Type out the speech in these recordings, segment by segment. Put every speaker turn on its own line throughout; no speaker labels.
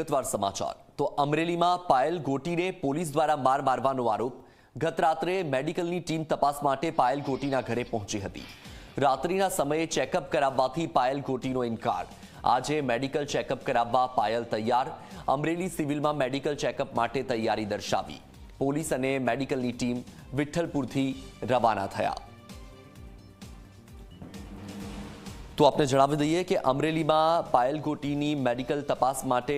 વિગતવાર સમાચાર. તો અમરેલીમાં પાયલ ગોટીને પોલીસ દ્વારા માર મારવાનો આરોપ. ગત રાત્રે મેડિકલની ટીમ તપાસ માટે પાયલ ગોટીના ઘરે પહોંચી હતી. રાત્રિના સમયે ચેકઅપ કરાવવાથી પાયલ ગોટીનો ઇનકાર. આજે મેડિકલ ચેકઅપ કરાવવા પાયલ તૈયાર. અમરેલી સિવિલમાં મેડિકલ ચેકઅપ માટે તૈયારી દર્શાવી. પોલીસ અને મેડિકલની ટીમ વિઠ્ઠલપુરથી રવાના થયા. તો આપને જણાવી દઈએ કે અમરેલીમાં પાયલ ગોટીની મેડિકલ તપાસ માટે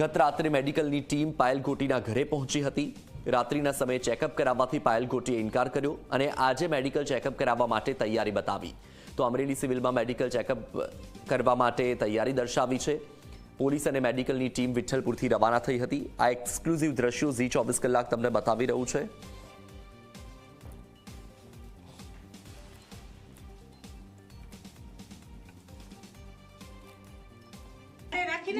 ગત રાત્રે મેડિકલની ટીમ પાયલ ગોટીના ઘરે પહોંચી હતી. રાત્રિના સમયે ચેકઅપ કરાવવાથી પાયલ ગોટીએ ઇનકાર કર્યો અને આજે મેડિકલ ચેકઅપ કરાવવા માટે તૈયારી બતાવી. તો અમરેલી સિવિલમાં મેડિકલ ચેકઅપ કરવા માટે તૈયારી દર્શાવી છે. પોલીસ અને મેડિકલની ટીમ વિઠ્ઠલપુરથી રવાના થઈ હતી. આ એક્સક્લુઝિવ દ્રશ્યો ઝી ચોવીસ કલાક તમને બતાવી રહ્યું છે.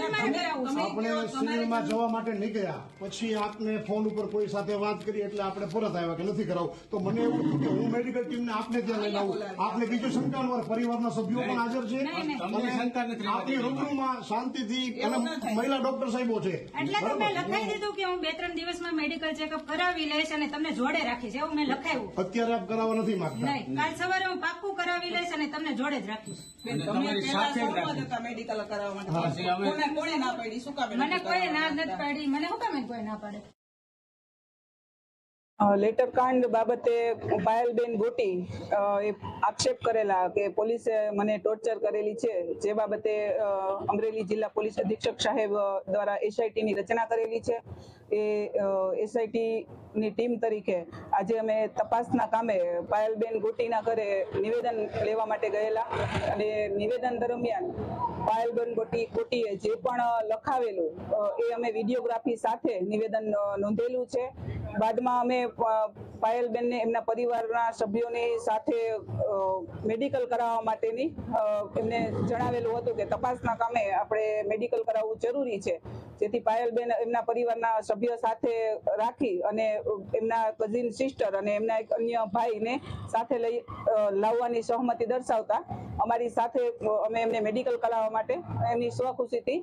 આપણે સિવિલમાં જવા માટે નીકળ્યા પછી આપને ફોન ઉપર કોઈ સાથે વાત કરી એટલે આપણે પરત આવ્યા કે નથી કરાવું. તો મને એવું થયું કે હું મેડિકલ ટીમને આપને ત્યાં લઈને આવું. આપને બીજું શંકા ન પરિવારના સભ્યો પણ હાજર છે. આપની રૂબરૂમાં શાંતિથી અને મહિલા ડોક્ટર સાહેબો છે.
એટલે તો મેં લખાઈ દીધું કે હું બે ત્રણ દિવસમાં મેડિકલ ચેકઅપ કરાવી લઈશ અને તમને જોડે રાખીશ. એવું મેં લખાયું.
અત્યારે આપ કરાવવા નથી માંગતા.
કાલ સવારે હું પાક્કું કરાવી લઈશ અને તમને જોડે જ રાખીશ.
મેડિકલ કરાવવા માટે. કોને કોણે ના પાડી? શું કામ
મને કોઈ ના નથી પાડી. મને શું કામ કોઈ ના પાડે?
લેટર કાંડ બાબતે પાયલબેન ગોટી એ આક્ષેપ કરેલા કે પોલીસે મને ટોર્ચર કરેલી છે જે બાબતે અ, અમરેલી જિલ્લા પોલીસ અધિક્ષક સાહેબ દ્વારા એસઆઈટી ની રચના કરેલી છે. એ એસઆઈટીની ટીમ તરીકે આજે અમે તપાસના કામે પાયલબેન ગોટીના ઘરે નિવેદન લેવા માટે ગયેલા અને નિવેદન દરમિયાન પાયલબેન ગોટી, ગોટીએ જે પણ લખાવેલું એ અમે વિડીયોગ્રાફી સાથે નિવેદન નોંધેલું છે. બાદમાં અમે પાયલબેનને એમના પરિવારના સભ્યોની સાથે મેડિકલ કરાવવા માટેની એમને જણાવેલું હતું કે તપાસના કામે આપણે મેડિકલ કરાવવું જરૂરી છે. જેથી પાયલબેન એમના પરિવારના સભ્ય સાથે રાખી અને એમના કઝિન સિસ્ટર અને એમના એક અન્ય ભાઈને સાથે લઈ લાવવાની સહમતિ દર્શાવતા અમારી સાથે અમે એમને મેડિકલ કરાવવા માટે એમની સ્વખુશીથી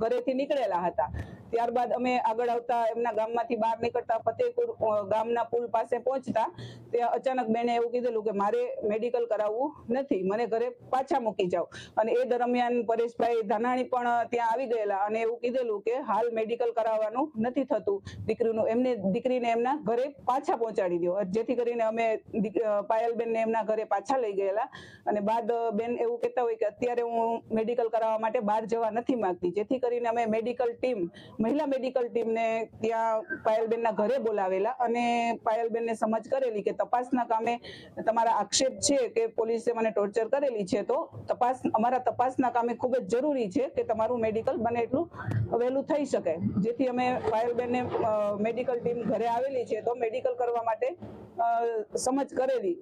ઘરેથી નીકળેલા હતા. ત્યારબાદ અમે આગળ આવતા એમના ગામમાંથી બહાર નીકળતા ફતેહપુર ગામના પુલ પાસે પહોંચતા ત્યાં અચાનક બેને એવું કીધેલું કે મારે મેડિકલ કરાવવું નથી, મને ઘરે પાછા મૂકી જાઓ. અને એ દરમિયાન પરેશભાઈ ધાનાણી પણ ત્યાં આવી ગયેલા અને એવું કીધેલું કે હાલ મેડિકલ કરાવવાનું નથી થતું. દીકરીનું એમને, દીકરીને એમના ઘરે પાછા પહોંચાડી દો. જેથી કરીને અમે પાયલબેનને એમના ઘરે પાછા લઈ ગયેલા. અને બાદ બેન એવું કહેતા હોય કે અત્યારે હું મેડિકલ કરાવવા માટે બહાર જવા નથી માંગતી. જેથી કરીને અમે મેડિકલ ટીમ મહિલા મેડિકલ ટીમને ત્યાં પાયલબેનના ઘરે બોલાવેલા અને પાયલબેનને સમજ કરેલી કે તપાસના કામે તમારા આક્ષેપ છે કે પોલીસે મને ટોર્ચર કરેલી છે, તો તપાસ, અમારા તપાસના કામે ખૂબ જ જરૂરી છે કે તમારું મેડિકલ બને એટલું વહેલું થઈ શકે. જેથી અમે પાયલબેનને મેડિકલ ટીમ ઘરે આવેલી છે, તો મેડિકલ કરવા માટે સમજ કરેલી.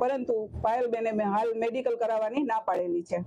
પરંતુ પાયલબેને હાલ મેડિકલ કરાવવાની ના પાડેલી છે.